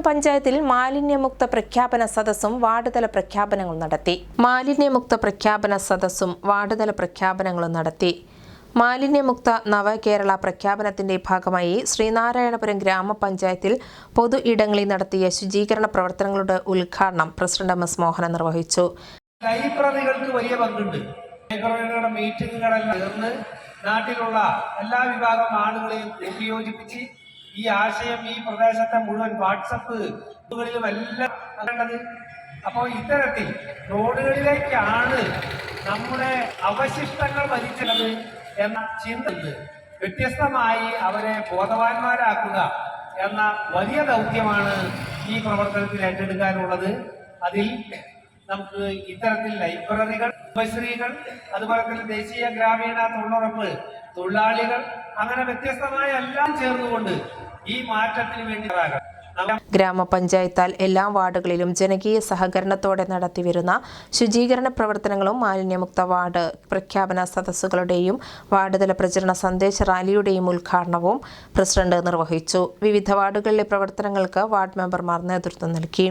ശുചീകരണം പഞ്ചായത്തിൽ മാലിന്യമുക്ത പ്രഖ്യാപന സദസ്സും വാർഡുതല പ്രഖ്യാപനങ്ങൾ നടത്തി. മാലിന്യമുക്ത പ്രഖ്യാപന സദസ്സും വാർഡുതല പ്രഖ്യാപനങ്ങളും നടത്തി. മാലിന്യമുക്ത നവകേരള പ്രഖ്യാപനത്തിന്റെ ഭാഗമായി ശ്രീനാരായണപുരം ഗ്രാമപഞ്ചായത്തിൽ പൊതു ഇടങ്ങളിൽ നടത്തിയ ശുചീകരണ പ്രവർത്തനങ്ങളുടെ ഉദ്ഘാടനം പ്രസിഡന്റ് എം എസ് മോഹനൻ നിർവഹിച്ചു. ലൈബ്രറികൾക്ക് വലിയ പങ്കുണ്ട്. ലൈബ്രറികളുടെ മീറ്റിങ്ങുകളെല്ലാം ചേർന്ന് നാട്ടിലുള്ള എല്ലാ വിഭാഗം ആളുകളെയും കൂട്ടിയോജിപ്പിച്ച് ഈ ആശയം ഈ പ്രദേശത്തെ മുഴുവൻ വാട്സപ്പ് ഗ്രൂപ്പുകളിലും എല്ലാം വേണ്ടത് അപ്പോൾ ഇത്തരത്തിൽ റോഡുകളിലേക്കാണ് നമ്മുടെ അവശിഷ്ടങ്ങൾ വലിച്ചത് എന്ന ചിന്ത വ്യത്യസ്തമായി അവരെ ബോധവാന്മാരാക്കുക എന്ന വലിയ ദൗത്യമാണ് ഈ പ്രവർത്തനത്തിൽ ഏറ്റെടുക്കാനുള്ളത്. അതിൽ നമുക്ക് ഇത്തരത്തിൽ ലൈബ്രറികൾ ഉപശ്രീകൾ അതുപോലെ തന്നെ ദേശീയ ഗ്രാമീണ തൊഴിലുറപ്പ് തൊഴിലാളികൾ അങ്ങനെ വ്യത്യസ്തമായ എല്ലാം ചേർന്നുകൊണ്ട് ഈ മാറ്റത്തിന് വേണ്ടി ഗ്രാമപഞ്ചായത്താൽ എല്ലാ വാർഡുകളിലും ജനകീയ സഹകരണത്തോടെ നടത്തിവരുന്ന ശുചീകരണ പ്രവർത്തനങ്ങളും മാലിന്യമുക്ത വാർഡ് പ്രഖ്യാപന സദസ്സുകളുടെയും വാർഡുതല പ്രചരണ സന്ദേശ റാലിയുടെയും ഉദ്ഘാടനവും പ്രസിഡന്റ് നിർവഹിച്ചു. വിവിധ വാർഡുകളിലെ പ്രവർത്തനങ്ങൾക്ക് വാർഡ് മെമ്പർമാർ നേതൃത്വം നൽകി.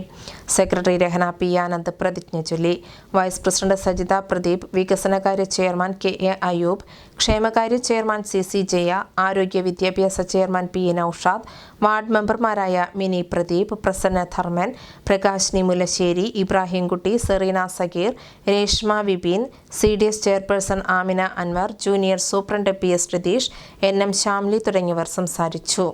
സെക്രട്ടറി രഹന പി ആനന്ദ് പ്രതിജ്ഞ ചൊല്ലി. വൈസ് പ്രസിഡന്റ് സജിത പ്രദീപ് വികസനകാര്യ ചെയർമാൻ കെ എ അയൂബ് ക്ഷേമകാര്യ ചെയർമാൻ സി സി ജയ ആരോഗ്യ വിദ്യാഭ്യാസ chairman P A Noushad ward മെമ്പർമാരായ Mini Pradeep Prasanna Dharman Prakashini Mulasseri Ibrahimkutty Sereena Sageer Reshma Vipin C D S chairperson Amina Anwar junior superintendent P S Ratheesh N M Shyamli തുടങ്ങിയവർ സംസാരിച്ചു.